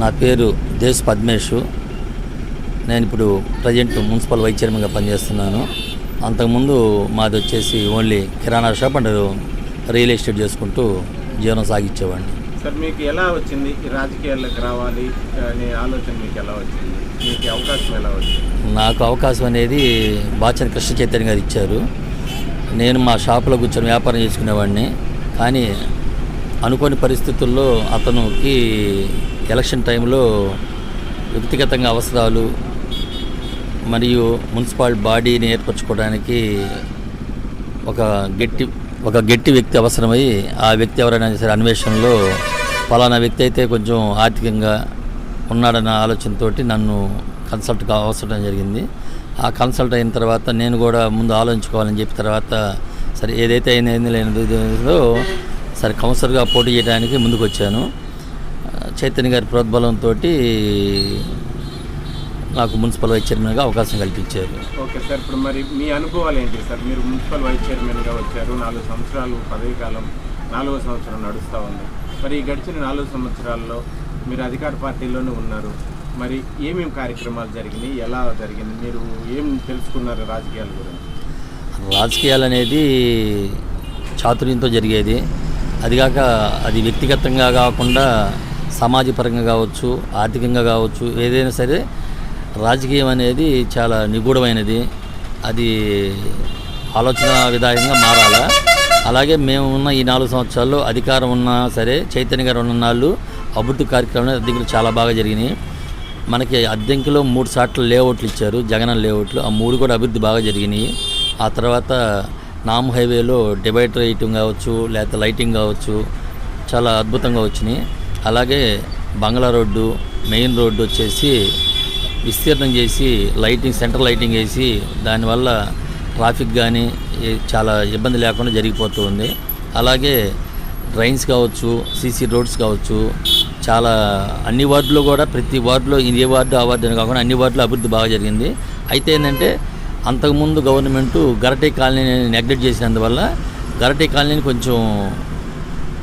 నా పేరు దేశ్ పద్మేష్. నేను ఇప్పుడు ప్రజెంట్ మున్సిపల్ వైస్ చైర్మన్గా పనిచేస్తున్నాను. అంతకుముందు మాది వచ్చేసి only kirana shop and real estate చేసుకుంటూ జీవనం సాగించేవాడిని. సార్ మీకు ఎలా వచ్చింది? ఈ రాజకీయాల్లోకి రావాలి అనే ఆలోచన మీకు ఎలా వచ్చింది? మీకు అవకాశం ఎలా వచ్చింది? నాకు అవకాశం అనేది బాచన కృష్ణ చైతన్య గారు ఇచ్చారు. నేను మా షాపులో కూర్చొని వ్యాపారం చేసుకునేవాడిని. కానీ అనుకోని పరిస్థితుల్లో అతనికి ఎలక్షన్ టైంలో వ్యక్తిగతంగా అవసరాలు మరియు మున్సిపాల్ బాడీని ఏర్పరచుకోవడానికి ఒక గట్టి ఒక గట్టి వ్యక్తి అవసరమై ఆ వ్యక్తి ఎవరైనా సరే అన్వేషణలో ఫలానా వ్యక్తి అయితే కొంచెం ఆర్థికంగా ఉన్నాడన్న ఆలోచనతోటి నన్ను కన్సల్ట్ అవసరం జరిగింది. ఆ కన్సల్ట్ అయిన తర్వాత నేను కూడా ముందు ఆలోచించుకోవాలని చెప్పి తర్వాత సరే ఏదైతే అయినా ఏంది లేనిదో సరే కౌన్సిలర్గా పోటీ చేయడానికి ముందుకు వచ్చాను చైతన్య గారి ప్రోద్బలంతో నాకు మున్సిపల్ వైస్ చైర్మన్గా అవకాశం కల్పించారు. ఓకే సార్ ఇప్పుడు మరి మీ అనుభవాలు ఏంటి సార్? మీరు మున్సిపల్ వైస్ చైర్మన్గా వచ్చారు నాలుగు సంవత్సరాలు పదవీ కాలం నాలుగో సంవత్సరం నడుస్తూ ఉంది. మరి ఈ గడిచిన నాలుగు సంవత్సరాల్లో మీరు అధికార పార్టీలోనే ఉన్నారు. మరి ఏమేమి కార్యక్రమాలు జరిగినాయి? ఎలా జరిగింది? మీరు ఏం తెలుసుకున్నారు రాజకీయాల గురించి? రాజకీయాలు అనేది చాతుర్యంతో జరిగేది. అదిగాక అది వ్యక్తిగతంగా కాకుండా సమాజపరంగా కావచ్చు ఆర్థికంగా కావచ్చు ఏదైనా సరే రాజకీయం అనేది చాలా నిగూఢమైనది. అది ఆలోచన విధానంగా మారాలా. అలాగే మేము ఉన్న ఈ నాలుగు సంవత్సరాల్లో అధికారం ఉన్నా సరే చైతన్య గారు ఉన్న నాళ్ళు అభివృద్ధి కార్యక్రమాలు అద్దెంకులు చాలా బాగా జరిగినాయి. మనకి అద్దెంకిలో మూడు సార్లు లేఅవుట్లు ఇచ్చారు జగన్ లేఅవుట్లు. ఆ మూడు కూడా అభివృద్ధి బాగా జరిగినాయి. ఆ తర్వాత నామ్ హైవేలో డివైడర్ వేయటం కావచ్చు లేకపోతే లైటింగ్ కావచ్చు చాలా అద్భుతంగా వచ్చినాయి. అలాగే బంగ్లా రోడ్డు మెయిన్ రోడ్డు వచ్చేసి విస్తీర్ణం చేసి లైటింగ్ సెంటర్ లైటింగ్ వేసి దానివల్ల ట్రాఫిక్ కానీ చాలా ఇబ్బంది లేకుండా జరిగిపోతూ ఉంది. అలాగే డ్రైన్స్ కావచ్చు సీసీ రోడ్స్ కావచ్చు చాలా అన్ని వార్డులో కూడా ప్రతి వార్డులో ఇది ఏ వార్డు ఆ వార్డు అని కాకుండా అన్ని వార్డులో అభివృద్ధి బాగా జరిగింది. అయితే ఏంటంటే అంతకుముందు గవర్నమెంటు గరటి కాలనీని నెగ్లెక్ట్ చేసినందువల్ల గరటి కాలనీని కొంచెం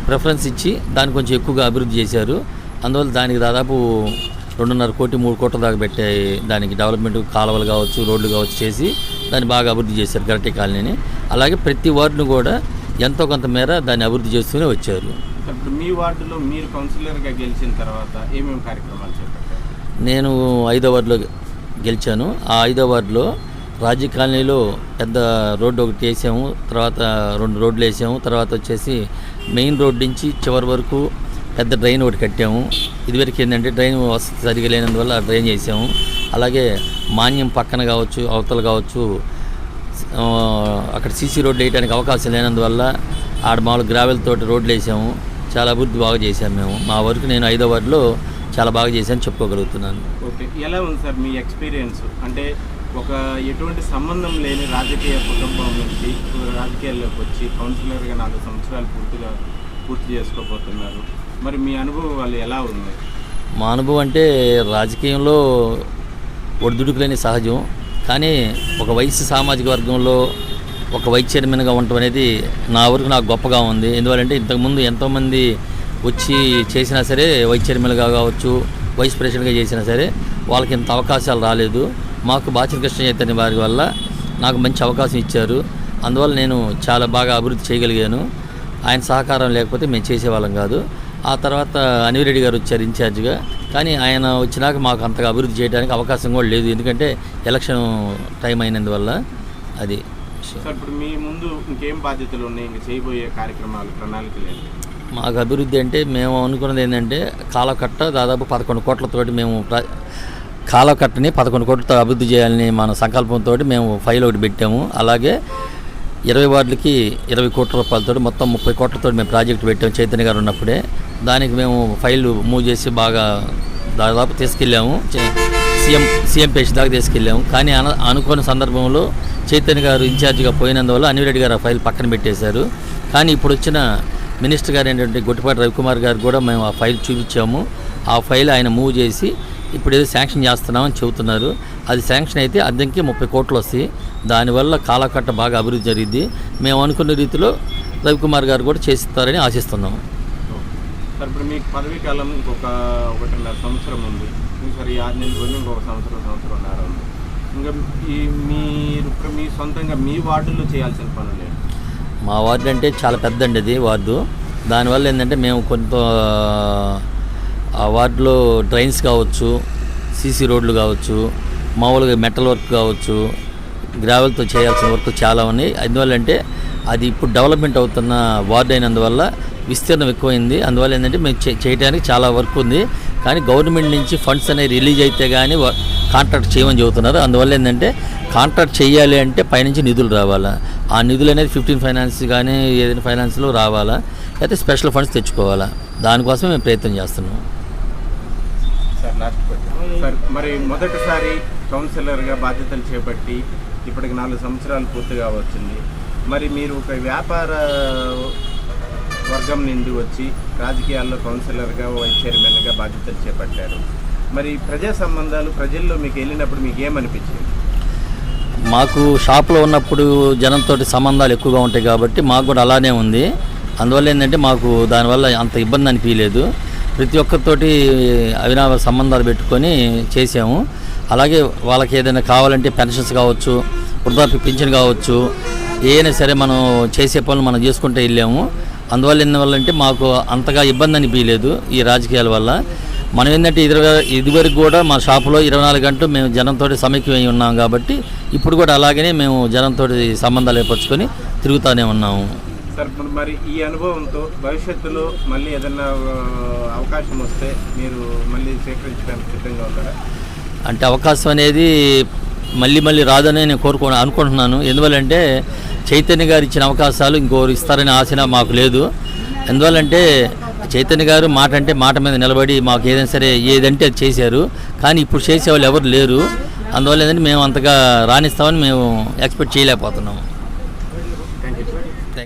ప్రిఫరెన్స్ ఇచ్చి దాన్ని కొంచెం ఎక్కువగా అభివృద్ధి చేశారు. అందువల్ల దానికి దాదాపు రెండున్నర కోటి మూడు కోట్ల దాకా పెట్టే దానికి డెవలప్మెంట్ కాలువలు కావచ్చు రోడ్లు కావచ్చు చేసి దాన్ని బాగా అభివృద్ధి చేశారు గరటే కాలనీని. అలాగే ప్రతి వార్డును కూడా ఎంతో కొంత మేర దాన్ని అభివృద్ధి చేస్తూనే వచ్చారు. మీ వార్డులో మీరు కౌన్సిలర్గా గెలిచిన తర్వాత ఏమేమి కార్యక్రమాలు చేపట్టారు? నేను ఐదో వార్డులో గెలిచాను. ఆ ఐదో వార్డులో రాజ్య కాలనీలో పెద్ద రోడ్డు ఒకటి వేసాము. తర్వాత రెండు రోడ్లు వేసాము. తర్వాత వచ్చేసి మెయిన్ రోడ్ నుంచి చివరి వరకు పెద్ద డ్రైన్ ఒకటి కట్టాము. ఇదివరకు ఏంటంటే డ్రైన్ వసతి సరిగా లేనందువల్ల డ్రైన్ చేసాము అలాగే మాన్యం పక్కన కావచ్చు అవతల కావచ్చు అక్కడ సీసీ రోడ్లు వేయడానికి అవకాశం లేనందువల్ల ఆడ మామూలు గ్రావెల్ తోటి రోడ్లు వేసాము. చాలా అభివృద్ధి బాగా చేశాము మేము. మా వరకు నేను ఐదో వార్డులో చాలా బాగా చేశాను చెప్పుకోగలుగుతున్నాను. ఓకే ఎలా ఉంది సార్ మీ ఎక్స్పీరియన్స్? అంటే ఒక ఎటువంటి సంబంధం లేని రాజకీయ కుటుంబం నుంచి రాజకీయాల్లోకి వచ్చి కౌన్సిలర్గా నాలుగు సంవత్సరాలు పూర్తిగా పూర్తి చేసుకోబోతున్నారు. మరి మీ అనుభవం వాళ్ళు ఎలా ఉంది? మా అనుభవం అంటే రాజకీయంలో ఒడిదుడుకులేని సహజం. కానీ ఒక వయసు సామాజిక వర్గంలో ఒక వైస్ చైర్మన్గా ఉండటం అనేది నా వరకు నాకు గొప్పగా ఉంది. ఎందువల్లంటే ఇంతకుముందు ఎంతోమంది వచ్చి చేసినా సరే వైస్ చైర్మన్గా కావచ్చు వైస్ ప్రెసిడెంట్గా చేసినా సరే వాళ్ళకి ఇంత అవకాశాలు రాలేదు. మాకు బాచిన కృష్ణ చైతన్య వారి వల్ల నాకు మంచి అవకాశం ఇచ్చారు. అందువల్ల నేను చాలా బాగా అభివృద్ధి చేయగలిగాను. ఆయన సహకారం లేకపోతే మేము చేసేవాళ్ళం కాదు. ఆ తర్వాత అనివిరెడ్డి గారు వచ్చారు ఇన్ఛార్జ్గా. కానీ ఆయన వచ్చినాక మాకు అంతగా అభివృద్ధి చేయడానికి అవకాశం కూడా లేదు. ఎందుకంటే ఎలక్షన్ టైం అయినందువల్ల అది. సార్ ఇప్పుడు మీ ముందు ఇంకేం బాధ్యతలు ఉన్నాయి? ఇంకా చేయబోయే కార్యక్రమాలు ప్రణాళికలు మాకు అభివృద్ధి అంటే మేము అనుకున్నది ఏంటంటే కాలకట్ట దాదాపు పదకొండు కోట్లతోటి మేము కాలకట్టని పదకొండు కోట్లతో అభివృద్ధి చేయాలని మన సంకల్పంతో మేము ఫైల్ ఒకటి పెట్టాము. అలాగే ఇరవై వార్డులకి ఇరవై కోట్ల రూపాయలతో మొత్తం ముప్పై కోట్లతో మేము ప్రాజెక్ట్ పెట్టాము చైతన్య గారు ఉన్నప్పుడే. దానికి మేము ఫైల్ మూవ్ చేసి బాగా దాదాపు తీసుకెళ్ళాము. సీఎం సీఎం పేషి దాకా తీసుకెళ్ళాము. కానీ అన అనుకోని సందర్భంలో చైతన్య గారు ఇన్ఛార్జిగా పోయినందువల్ల అనివిరెడ్డి గారు ఆ ఫైల్ పక్కన పెట్టేశారు. కానీ ఇప్పుడు వచ్చిన మినిస్టర్ గారు ఏంటంటే గొట్టిపాటి రవికుమార్ గారు కూడా మేము ఆ ఫైల్ చూపించాము. ఆ ఫైల్ ఆయన మూవ్ చేసి ఇప్పుడు ఏదో శాంక్షన్ చేస్తున్నామని చెబుతున్నారు. అది శాంక్షన్ అయితే అద్దెకి ముప్పై కోట్లు వస్తాయి. దానివల్ల కాలకట్ట బాగా అభివృద్ధి జరిగింది. మేము అనుకున్న రీతిలో రవికుమార్ గారు కూడా చేస్తారని ఆశిస్తున్నాము సార్ ఇప్పుడు మీకు పదవీ కాలం ఇంకొక ఒకటిన్నర సంవత్సరం ఉంది. సరే ఈ ఆరు నెలలు ఇంకొక సంవత్సరం సంవత్సరంన్నర ఉంది ఇంకా ఈ మీరు మీ సొంతంగా మీ వార్డుల్లో చేయాల్సిన పనులు మా వార్డు అంటే చాలా పెద్ద అండి అది వార్డు. దానివల్ల ఏంటంటే మేము కొంత ఆ వార్డులో డ్రైన్స్ కావచ్చు సీసీ రోడ్లు కావచ్చు మామూలుగా మెటల్ వర్క్ కావచ్చు గ్రావెల్తో చేయాల్సిన వర్క్ చాలా ఉన్నాయి. అందువల్ల అంటే అది ఇప్పుడు డెవలప్మెంట్ అవుతున్న వార్డు అయినందువల్ల విస్తీర్ణం ఎక్కువైంది. అందువల్ల ఏంటంటే మేము చేయడానికి చాలా వర్క్ ఉంది. కానీ గవర్నమెంట్ నుంచి ఫండ్స్ అనేవి రిలీజ్ అయితే కానీ కాంట్రాక్ట్ చేయమని చెబుతున్నారు. అందువల్ల ఏంటంటే కాంట్రాక్ట్ చేయాలి అంటే పైనుంచి నిధులు రావాలా. ఆ నిధులు అనేది ఫిఫ్టీన్ ఫైనాన్స్ కానీ ఏదైనా ఫైనాన్స్లో రావాలా? అయితే స్పెషల్ ఫండ్స్ తెచ్చుకోవాలా? దానికోసం మేము ప్రయత్నం చేస్తున్నాం. సార్ మరి మొదటిసారి కౌన్సిలర్గా బాధ్యతలు చేపట్టి ఇప్పటికి నాలుగు సంవత్సరాలు పూర్తిగా వచ్చింది. మరి మీరు ఒక వ్యాపార వర్గం నుండి వచ్చి రాజకీయాల్లో కౌన్సిలర్గా వైస్ చైర్మన్గా బాధ్యతలు చేపట్టారు. మరి ప్రజా సంబంధాలు ప్రజల్లో మీకు వెళ్ళినప్పుడు మీకు ఏమనిపించింది? మాకు షాప్లో ఉన్నప్పుడు జనంతో సంబంధాలు ఎక్కువగా ఉంటాయి కాబట్టి మాకు కూడా అలానే ఉంది. అందువల్ల ఏంటంటే మాకు దానివల్ల అంత ఇబ్బంది అనిపించలేదు. ప్రతి ఒక్కరితోటి అవినావ సంబంధాలు పెట్టుకొని చేసాము. అలాగే వాళ్ళకి ఏదైనా కావాలంటే పెన్షన్స్ కావచ్చు వృద్ధాప్య పింఛన్ కావచ్చు ఏదైనా సరే మనం చేసే పనులు మనం చేసుకుంటూ వెళ్ళాము. అందువల్ల ఎందువల్ల అంటే మాకు అంతగా ఇబ్బంది అనిపించలేదు ఈ రాజకీయాల వల్ల. మనం ఏంటంటే ఇది ఇదివరకు కూడా మా షాపులో ఇరవై నాలుగు గంటలు మేము జనంతో సమైక్యమై ఉన్నాం కాబట్టి ఇప్పుడు కూడా అలాగనే మేము జనంతో సంబంధాలు ఏర్పరచుకొని తిరుగుతూనే ఉన్నాము. సార్ మరి ఈ అనుభవంతో భవిష్యత్తులో మళ్ళీ ఏదైనా ఆ, అవకాశం వస్తే మీరు మళ్ళీ స్వీకరించడానికి సిద్ధంగా ఉన్నారా? అంటే అవకాశం అనేది మళ్ళీ మళ్ళీ రాదని నేను కోరుకో అనుకుంటున్నాను. ఎందువల్లంటే చైతన్య గారు ఇచ్చిన అవకాశాలు ఇంకోరు ఇస్తారనే ఆశ మాకు లేదు. ఎందువల్లంటే చైతన్య గారు మాట అంటే మాట మీద నిలబడి మాకు ఏదైనా సరే ఏదంటే అది చేశారు. కానీ ఇప్పుడు చేసేవాళ్ళు ఎవరు లేరు. అందువల్ల ఏంటంటే మేము అంతగా రాణిస్తామని మేము ఎక్స్పెక్ట్ చేయలేకపోతున్నాము.